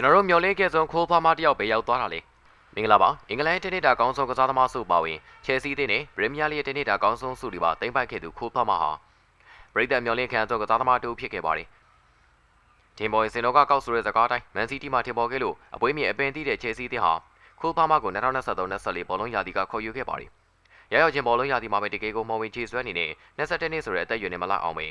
ကျွန်တော်တို့မျော်လင့်ခဲ့ဆုံးခိုးဖားမတစ်ယောက်ပဲရောက်သွားတာလေမင်္ဂလာပါအင်္ဂလန်ရဲ့တနေ့တာကောင်းဆုံးကစားသမားစုပါဝင်ချယ်ဆီးတဲ့နဲ့ပရီးမီးယားလိရဲ့တနေ့တာကောင်းဆုံးစုတွေပါတင်ပိုက်ခဲ့သူခိုးဖားမဟာပရိသတ်မျော်လင့်ခံဆုံးကစားသမားတူဖြစ်ခဲ့ပါတယ်တင်ပေါ်စင်တော်ကကောက်ဆိုတဲ့စကားတိုင်းမန်စီးတီးမှာထင်ပေါ်ခဲ့လို့အပွဲမြေအပင်တီးတဲ့ချယ်ဆီးတဲ့ဟာခိုးဖားမကို2023-24ဘောလုံးရာသီကခေါ်ယူခဲ့ပါတယ်ရရောက်ချင်းဘောလုံးရာသီမှာပဲတကယ်ကိုမော်ဝင်ချေဆွဲနေနဲ့27နှစ်ဆိုတဲ့အသက်အရွယ်နဲ့မလောက်အောင်ပဲ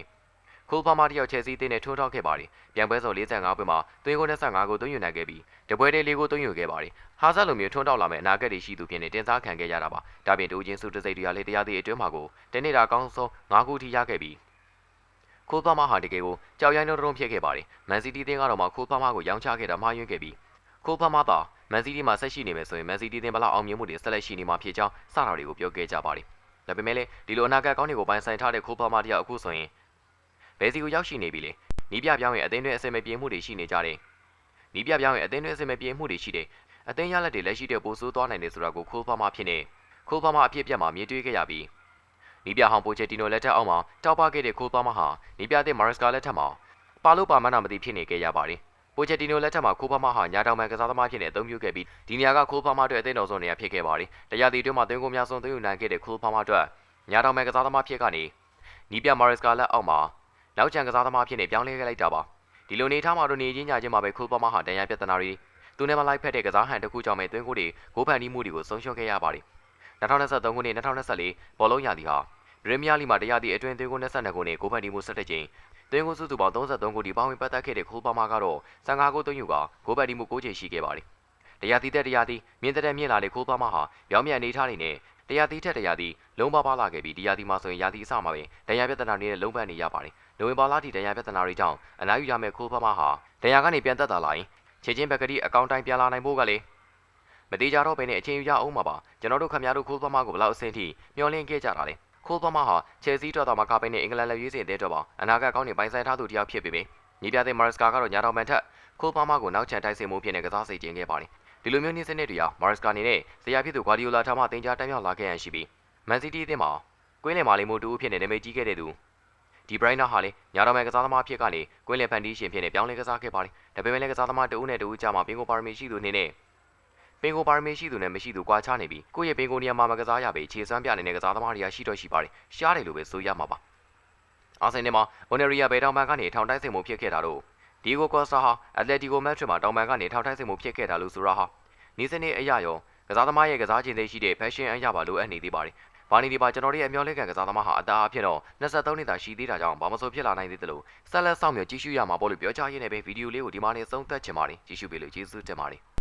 ခိုးဖားမတယောက်ချယ်ဆီးတဲ့နဲ့ထိုးထောက်ခဲ့ပါတယ်ပြန်ပွဲစုံ45ပွဲမှာသွင်းကို25ကိုသွင်းယူနိုင်ခဲ့ပြီးတပွဲတည်းလေးကိုသွင်းယူခဲ့ပါတယ်ဟာဇတ်လိုမျိုးထွန်းတောက်လာမဲ့အနာဂတ်တွေရှိသူဖြစ်နေတင်စားခံခဲ့ရတာပါဒါပြင်တူချင်းစုတစိတ်တရားလေးတရားသေးအတွင်းမှာကိုတနေ့တာကောင်းဆုံး5ခုထိရခဲ့ပြီးခိုးဖားမဟာတကယ်ကိုကြောက်ရိုင်းတော့တုံးဖြစ်ခဲ့ပါတယ်မန်စီးတီးတင်းကတော့မှခိုးဖားမကိုရောင်းချခဲ့တာမှားယွင်းခဲ့ပြီးခိုးဖားမသာမန်စီးတီးမှာဆက်ရှိနေမယ်ဆိုရင်မန်စီးတီးတင်းဘလောက်အောင်မြင်မှုတွေဆက်လက်ရှိနေမှာဖြစ်ကြောင်းစတာတွေကိုပြောခဲ့ကြပါတယ်ဒါပေမဲ့လည်းဒီလိုအနာဂတ်ကောင်းတွေကိုပိုင်ဆိုင်ထားတဲ့ခိုးဖားမတယောက်အခုဆိုရင် ဘယ်စီကိုရောက်ရှိနေပြီလဲနီးပြပြောင်းရဲ့အသင်းတွဲအစင်မပြေမှုတွေရှိနေကြတယ်နီးပြပြောင်းရဲ့အသင်းတွဲအစင်မပြေမှုတွေရှိတယ်အသင်းရလက်တွေလက်ရှိတဲ့ပိုဆိုးသွားနိုင်တယ်ဆိုတာကိုခိုးဖားမဖြစ်နေခိုးဖားမအဖြစ်ပြက်မှာမြင်တွေ့ခဲ့ရပြီးနီးပြဟောင်ပိုချက်တီနိုလက်ထက်အောက်မှာတောက်ပခဲ့တဲ့ခိုးဖားမဟာနီးပြတဲ့မာရက်စကာလက်ထက်မှာပါလို့ပါမနာမသိဖြစ်နေခဲ့ရပါတယ်ပိုချက်တီနိုလက်ထက်မှာခိုးဖားမဟာညာတောင်မဲ့ကစားသမားဖြစ်နေအသုံးပြုခဲ့ပြီးဒီနေရာကခိုးဖားမအတွက်အသင်းတော်ဆုံးနေရာဖြစ်ခဲ့ပါတယ်တရားတီတွင်းမှာသွင်းကိုများဆုံးသွင်းယူနိုင်ခဲ့တဲ့ခိုးဖားမအတွက်ညာတောင်မဲ့ကစားသမားဖြစ်ကနေနီးပြမာရက်စကာလက်အောက်မှာ နောက်ကျန်ကစားသမားဖြစ်နေပြောင်းလဲခဲ့လိုက်တာပါဒီလိုနေထားမှာတော့နေချင်းညာချင်းမှာပဲခိုးဖားမဟာတန်ရပြဿနာတွေသူနဲ့မလိုက်ဖက်တဲ့ကစားဟန်တစ်ခုကြောင့်ပဲသွင်းကိုတွေဂိုးဖန်တီးမှုတွေကိုဆုံးရှုံးခဲ့ရပါတယ်2023ခုနှစ်2024ဘောလုံးရာသီဟာပရီးမီးယားလိမှာတရားသည့်အတွင်းသွင်းကို22ခုနဲ့ဂိုးဖန်တီးမှု17ကြိမ်သွင်းကိုစုစုပေါင်း33ခုဒီပေါင်းဝင်ပတ်သက်ခဲ့တဲ့ခိုးဖားမကတော့15ခုသွင်းယူကဂိုးဖန်တီးမှု9ကြိမ်ရှိခဲ့ပါတယ်တရားသီးတဲ့တရားသီးမြင့်တဲ့မြင့်လာတဲ့ခိုးဖားမဟာပြောင်းပြန်အနေထားနေနဲ့ တရားသီးထက်တရားသီးလုံးပါပါလာခဲ့ပြီးတရားသီးမှာဆိုရင်ရာသီအစမှာပဲတရားပြဿနာတွေနဲ့လုံးပန်းနေရပါတယ်နိုဝင်ဘာလထိတရားပြဿနာတွေကြောင့်အနားယူရမယ့်ခိုးဖားမဟာတရားကနေပြန်သက်သာလာရင်ခြေချင်းဘက်ကတိအကောင့်တိုင်းပြန်လာနိုင်ဖို့ကလေမသေးကြတော့ဘဲနဲ့အချင်းယူရအောင်မှာပါကျွန်တော်တို့ခင်ဗျားတို့ခိုးဖားမကိုဘယ်လောက်အဆင့်ထိမျှော်လင့်ခဲ့ကြတာလဲခိုးဖားမဟာချယ်ဆီတော်တော်မှာကပိန်းနဲ့အင်္ဂလန်လက်ရွေးစင်တဲ့တော့ပါအနာဂတ်ကောင်းနေပိုင်ဆိုင်ထားသူတယောက်ဖြစ်ပေမယ့်ညီပြတဲ့မာရစကာကတော့ညာတော်မန်ထက်ခိုးဖားမကိုနောက်ချန်တိုက်စင်မှုဖြစ်နေကစားစိတ်ကျင်းခဲ့ပါတယ် ဒီလိုမျိုးနှင်းစနစ်တွေဟာမာရစကာအနေနဲ့ဇရာဖြစ်သူဂွာဒီယိုလာထမတင်ကြားတမ်းမြောက်လာခဲ့ရန်ရှိပြီးမန်စီးတီးအသင်းမှာကွင်းလင်မာလီမိုတူအဖြစ်နဲ့နာမည်ကြီးခဲ့တဲ့သူဒီဘရိုင်းနာဟာလည်းညာတော်မယ်ကစားသမားဖြစ်ကနေကွင်းလင်ဖန်တီးရှင်ဖြစ်နေပြောင်းလဲကစားခဲ့ပါတယ်ဒါပေမဲ့လည်းကစားသမားတဦးနဲ့တဦးကြားမှာပင်ကိုပါရမီရှိသူအနေနဲ့ပင်ကိုပါရမီရှိသူနဲ့မရှိသူကွာခြားနေပြီးကိုယ့်ရဲ့ပင်ကိုနေရာမှာမကစားရပေခြေစွမ်းပြနေတဲ့ကစားသမားတွေကရှိတော့ရှိပါတယ်ရှားတယ်လို့ပဲဆိုရမှာပါအာဆင်နယ်မှာဘွန်နရီယာဘယ်တောင်ပန်ကနေထောင်တိုက်စိန်မှုဖြစ်ခဲ့တာတော့ ဒီဂိုကော့စတာဟာအက်တလက်တီကိုမက်ထရစ်မှာတောင်ပန်ကနေထောင်တိုက်စိန်မှုဖြစ်ခဲ့တာလို့ဆိုရဟာနီးစနစ်အရရောကစားသမားရဲ့ကစားခြင်းသိရှိတဲ့ fashion အရပါလိုအပ်နေသေးပါတယ်။ဘာနီဒီပါကျွန်တော်တို့ရဲ့အမျော်လင့်ခံကစားသမားဟာအတားအဖြစ်တော့23နှစ်သာရှိသေးတာကြောင့်ဘာမဆိုဖြစ်လာနိုင်သေးတယ်လို့ဆက်လက်ဆောင်မြေကြည့်ရှုရမှာပေါ့လို့ပြောကြားရင်းနဲ့ပဲဗီဒီယိုလေးကိုဒီမှာနေဆုံးသက်ချင်ပါတယ်။ကြည့်ရှုပေးလို့ကျေးဇူးတင်ပါတယ်။